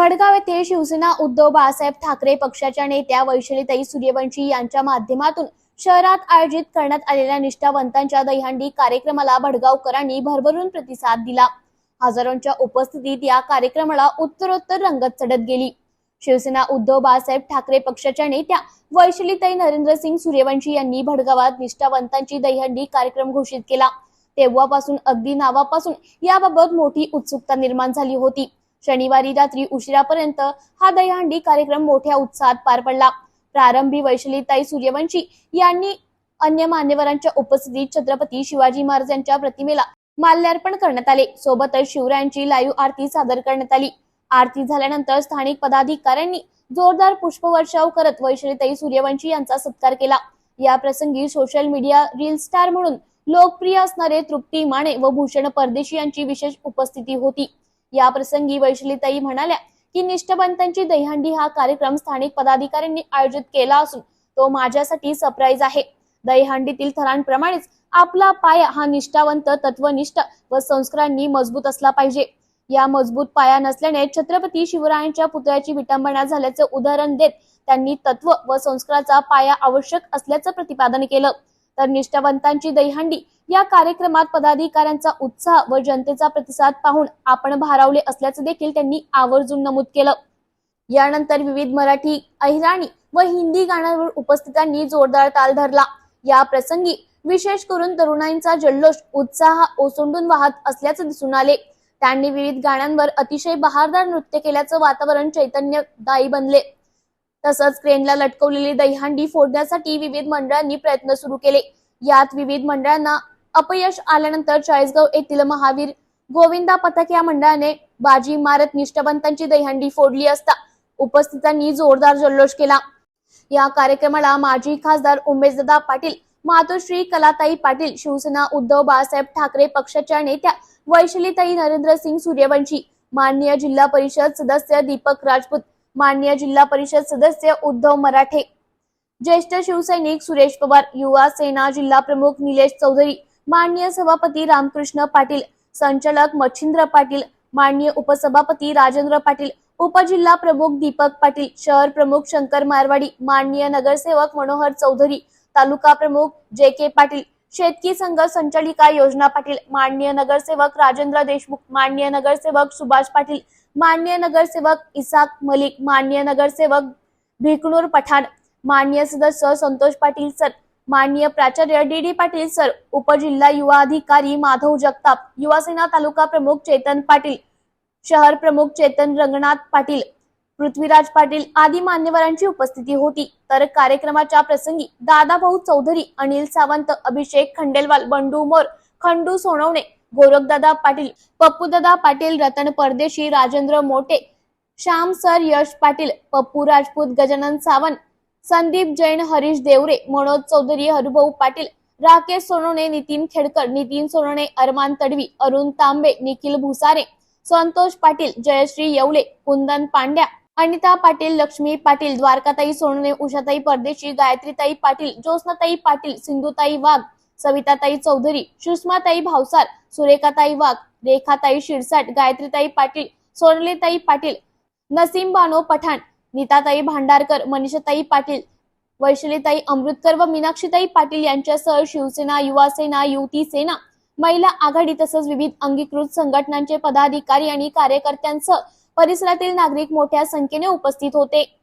भडगाव येथे शिवसेना उद्धव बाळासाहेब ठाकरे पक्षाच्या नेत्या वैशालीताई सूर्यवंशी यांच्या माध्यमातून शहरात आयोजित करण्यात आलेल्या निष्ठावंतांच्या दहीहंडी कार्यक्रमाला भडगावकरांनी भरभरून प्रतिसाद दिला. हजारोंच्या उपस्थितीत या कार्यक्रमाला उत्तरोत्तर रंगत चढत गेली. शिवसेना उद्धव बाळासाहेब ठाकरे पक्षाच्या नेत्या वैशालीताई नरेंद्रसिंग सूर्यवंशी यांनी भडगावात निष्ठावंतांची दहीहंडी कार्यक्रम घोषित केला. तेव्हापासून अगदी नावापासून याबाबत मोठी उत्सुकता निर्माण झाली होती. शनिवारी रात्री उशिरापर्यंत हा दहीहंडी कार्यक्रम मोठ्या उत्साहात पार पडला. प्रारंभी वैशालीताई सूर्यवंशी यांनी अन्य मान्यवरांच्या उपस्थितीत छत्रपती शिवाजी महाराज यांच्या प्रतिमेला माल्यार्पण करण्यात आले. सोबतच शिवरायांची लाईव्ह आरती सादर करण्यात आली. आरती झाल्यानंतर स्थानिक पदाधिकाऱ्यांनी जोरदार पुष्पवर्षाव करत वैशलीताई सूर्यवंशी यांचा सत्कार केला. या प्रसंगी सोशल मीडिया रील स्टार म्हणून लोकप्रिय असणारे तृप्ती माने व भूषण परदेशी यांची विशेष उपस्थिती होती. या प्रसंगी म्हणाल्या की निष्ठावंतांची दहीहंडी हा कार्यक्रम स्थानिक पदाधिकाऱ्यांनी आयोजित केला असून तो माझ्यासाठी सरप्राईज आहे. दहीहंडीतील थरांप्रमाणेच आपला पाया हा निष्ठावंत तत्वनिष्ठ व संस्कारांनी मजबूत असला पाहिजे. या मजबूत पाया नसल्याने छत्रपती शिवरायांच्या पुतळ्याची विटंबना झाल्याचे उदाहरण देत त्यांनी तत्व व संस्काराचा पाया आवश्यक असल्याचं प्रतिपादन केलं. तर निष्ठावंतांची दहीहंडी. या कार्यक्रमात पदाधिकाऱ्यांचा उत्साह व जनतेचा प्रतिसाद पाहून आपण भारावले असल्याचं देखील त्यांनी आवर्जून नमूद केलं. यानंतर विविध मराठी अहिराणी व हिंदी गाण्यांवर उपस्थितांनी जोरदार ताल धरला. या प्रसंगी विशेष करून तरुणाईंचा जल्लोष उत्साह ओसंडून वाहत असल्याचं दिसून आले. त्यांनी विविध गाण्यांवर अतिशय बहारदार नृत्य केल्याचं वातावरण चैतन्यदायी बनले. तसंच क्रेनला लटकवलेली दहीहंडी फोडण्यासाठी विविध मंडळांनी प्रयत्न सुरू केले. यात विविध मंडळांना अपयश आल्यानंतर चाळीसगाव येथील महावीर गोविंदा पथक या मंडळाने बाजी मारत निष्ठावंतांची दहीहंडी फोडली असता उपस्थितांनी जोरदार जल्लोष केला. या कार्यक्रमाला माजी खासदार उमेशदादा पाटील मातोश्री कलाताई पाटील शिवसेना उद्धव बाळासाहेब ठाकरे पक्षाच्या नेत्या वैशालीताई नरेंद्रसिंग सूर्यवंशी माननीय जिल्हा परिषद सदस्य दीपक राजपूत माननीय जिल्हा परिषद सदस्य उद्धव मराठे ज्येष्ठ शिवसैनिक सुरेश पवार युवा सेना जिल्हा प्रमुख निलेश चौधरी माननीय सभापती रामकृष्ण पाटील संचालक मच्छिंद्र पाटील माननीय उपसभापती राजेंद्र पाटील उपजिल्हा प्रमुख दीपक पाटील शहर प्रमुख शंकर मारवाडी माननीय नगरसेवक मनोहर चौधरी तालुका प्रमुख जे के पाटील शेतकी संघ संचालिका योजना पाटील माननीय नगरसेवक राजेंद्र देशमुख माननीय नगरसेवक सुभाष पाटील माननीय नगरसेवक इसाक मलिक माननीय नगरसेवक भिकणूर पठाण मान्य सदस्य संतोष पाटील सर माननीय प्राचार्य डी डी पाटील सर उपजिल्हा युवा अधिकारी माधव जगताप युवासेना तालुका प्रमुख चेतन पाटील शहर प्रमुख चेतन रंगनाथ पाटील पृथ्वीराज पाटील आदी मान्यवरांची उपस्थिती होती. तर कार्यक्रमाच्या प्रसंगी दादाभाऊ चौधरी अनिल सावंत अभिषेक खंडेलवाल बंडू मोर खंडू सोनवणे गोरखदादा पाटील पप्पूदादा पाटील रतन परदेशी राजेंद्र मोटे श्याम सर यश पाटील पप्पू राजपूत गजानन सावंत संदीप जैन हरीश देवरे मनोज चौधरी हरुभाऊ पाटील राकेश सोनवणे नितीन खेडकर नितीन सोनवणे अरमान तडवी अरुण तांबे निखिल भुसारे संतोष पाटील जयश्री येवले कुंदन पांड्या अनिता पाटील लक्ष्मी पाटील द्वारकाताई सोनवणे उषाताई परदेशी गायत्रीताई पाटील ज्योत्नाताई पाटील सिंधुताई वाघ सविताताई चौधरी सुषमाताई भावसार सुरेखाताई वाघ रेखाताई शिरसाट गायत्रीताई पाटील सोनलीताई पाटील नसीम बानो पठाण नीताताई भांडारकर मनीषाताई पाटील वैशलीताई अमृतकर व मीनाक्षीताई पाटील यांच्यासह शिवसेना युवा सेना युवती सेना महिला आघाडी तसंच विविध अंगीकृत संघटनांचे पदाधिकारी आणि कार्यकर्त्यांसह परिसरातील नागरिक मोठ्या संख्येने उपस्थित होते.